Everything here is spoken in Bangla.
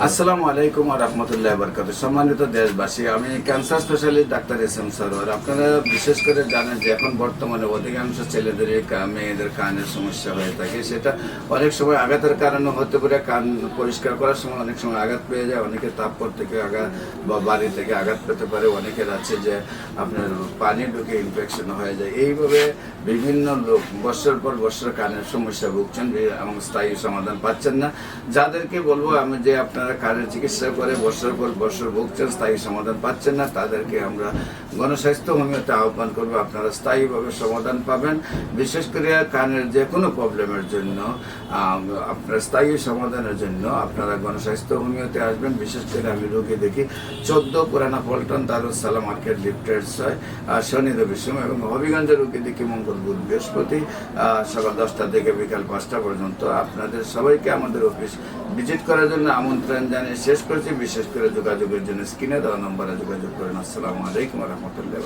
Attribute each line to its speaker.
Speaker 1: আসসালামু আলাইকুম রহমতুল্লাহ বরকাত সম্মানিত দেশবাসী, আমি cancer specialist doctor S M Sarwar. আপনারা বিশেষ করে জানেন যে এখন বর্তমানে অধিকাংশ ছেলেদের মেয়েদের কানের সমস্যা হয়ে থাকে। সেটা অনেক সময় আঘাতের কারণে হতে পারে। কান পরিষ্কার করার সময় অনেক সময় আঘাত পেয়ে যায়। অনেকে তাপর থেকে আঘাত বা বাড়ি থেকে আঘাত পেতে পারে। অনেকের আছে যে আপনার পানি ঢুকে ইনফেকশন হয়ে যায়। এইভাবে বিভিন্ন লোক বছর পর বছর কানের সমস্যা ভুগছেন এবং স্থায়ী সমাধান পাচ্ছেন না। যাদেরকে বলব, আমি যে আপনারা কানের চিকিৎসা করে বছর পর বছর ভুগছেন, স্থায়ী সমাধান পাচ্ছেন না, তাদেরকে আমরা গণস্বাস্থ্য হোমিওতে আহ্বান করব, আপনারা স্থায়ীভাবে সমাধান পাবেন। বিশেষ করে কানের যে কোনো প্রবলেমের জন্য আপনার স্থায়ী সমাধানের জন্য আপনারা গণস্বাস্থ্য হোমিওতে আসবেন। বিশেষ করে আমি রোগী দেখি, চোদ্দ পুরানা পল্টন দারুসালাম মার্কেট ছয় আর শনি রবি সময় এবং হবিগঞ্জের রোগী দেখি মঙ্গল বুধ বৃহস্পতি সকাল দশটা থেকে বিকাল পাঁচটা পর্যন্ত আপনাদের সবাইকে আমাদের অফিস ভিজিট করার জন্য আমন্ত্রণ জানিয়ে শেষ করেছি। বিশেষ করে যোগাযোগের জন্য স্ক্রিনে দেওয়া নম্বরে যোগাযোগ করেন। আসসালামু আলাইকুম রহমতুল্লাহ